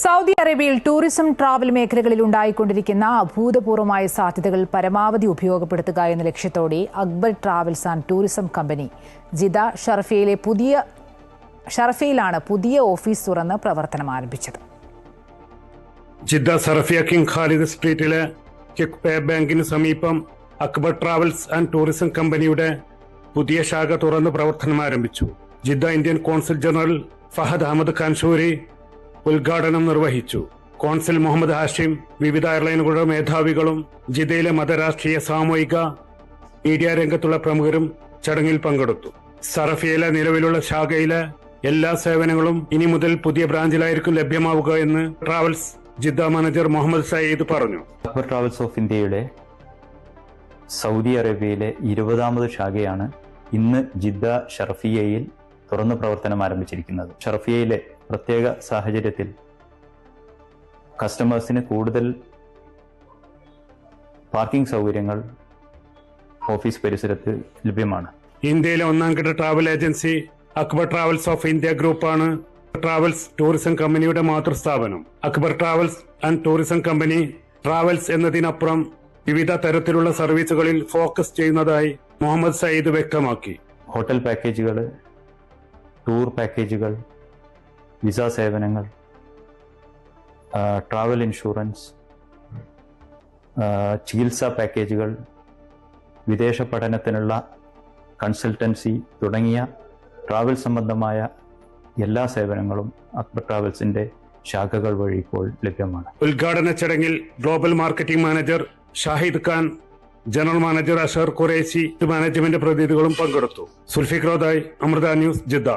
Saudi അറേബ്യയിൽ tourism travel മേഖലകളിൽ ഉണ്ടായിക്കൊണ്ടിരിക്കുന്ന അഭൂതപൂർവമായ സാധ്യതകൾ പരമാവധി ഉപയോഗപ്പെടുത്തുക എന്ന ലക്ഷ്യത്തോടെ Akbar travels and tourism company Jeddah ഷർഫയിലെ പുതിയ ഷർഫയിലാണ് പുതിയ ഓഫീസ് തുറന്ന് പ്രവർത്തനം ആരംഭിച്ചത്. ജിദ്ദ സറഫിയ കിങ് ഖാലിദ് സ്ട്രീറ്റിലെ കിക്ക് പേ ബാങ്കിന് സമീപം അക്ബർ ട്രാവൽസ് ആൻഡ് ടൂറിസം കമ്പനിയുടെ പുതിയ ശാഖ തുറന്ന് പ്രവർത്തനം ആരംഭിച്ചു. Jeddah Indian consul general Fahad Ahmed Khansoori ഉദ്ഘാടനം നിർവഹിച്ചു. കോൺസൽ മുഹമ്മദ് ഹാഷിം വിവിധ എയർലൈനുകളുടെ മേധാവികളും ജിദ്ദയിലെ മതരാഷ്ട്രീയ സാമൂഹിക മീഡിയ രംഗത്തുള്ള പ്രമുഖരും ചടങ്ങിൽ പങ്കെടുത്തു. സറഫിയയിലെ നിലവിലുള്ള ശാഖയിലെ എല്ലാ സേവനങ്ങളും ഇനി മുതൽ പുതിയ ബ്രാഞ്ചിലായിരിക്കും ലഭ്യമാവുക എന്ന് travels Jeddah manager Muhammad Sayyid പറഞ്ഞു. ട്രാവൽസ് ഓഫ് ഇന്ത്യയുടെ സൗദി അറേബ്യയിലെ ഇരുപതാമത് ശാഖയാണ് ഇന്ന് ജിദ്ദ ഷർഫിയയിൽ തുറന്നു പ്രവർത്തനം ആരംഭിച്ചിരിക്കുന്നത്. ഷർഫിയയിലെ പ്രത്യേക സാഹചര്യത്തിൽ കസ്റ്റമേഴ്സിന് കൂടുതൽ പാർക്കിംഗ് സൗകര്യങ്ങൾ ഓഫീസ് പരിസരത്ത് ലഭ്യമാണ്. ഇന്ത്യയിലെ ഒന്നാം ഘട്ട travel agency Akbar travels of India ഗ്രൂപ്പാണ് ട്രാവൽസ് ടൂറിസം കമ്പനിയുടെ മാതൃസ്ഥാപനം. Akbar travels and tourism company travels എന്നതിനപ്പുറം വിവിധ തരത്തിലുള്ള സർവീസുകളിൽ ഫോക്കസ് ചെയ്യുന്നതായി മുഹമ്മദ് സയ്യിദ് വ്യക്തമാക്കി. ഹോട്ടൽ പാക്കേജുകൾ ടൂർ പാക്കേജുകൾ വിസ സേവനങ്ങൾ ട്രാവൽ ഇൻഷുറൻസ് ചികിത്സാ പാക്കേജുകൾ വിദേശ പഠനത്തിനുള്ള കൺസൾട്ടൻസി തുടങ്ങിയ ട്രാവൽ സംബന്ധമായ എല്ലാ സേവനങ്ങളും അക്ബർ ട്രാവൽസിന്റെ ശാഖകൾ വഴി ഇപ്പോൾ ലഭ്യമാണ്. ഉദ്ഘാടന ചടങ്ങിൽ global marketing manager Shahid Khan general manager Ashar Qureshi management പ്രതിനിധികളും പങ്കെടുത്തു. Sulfiq റോദായ് Amrita news Jeddah.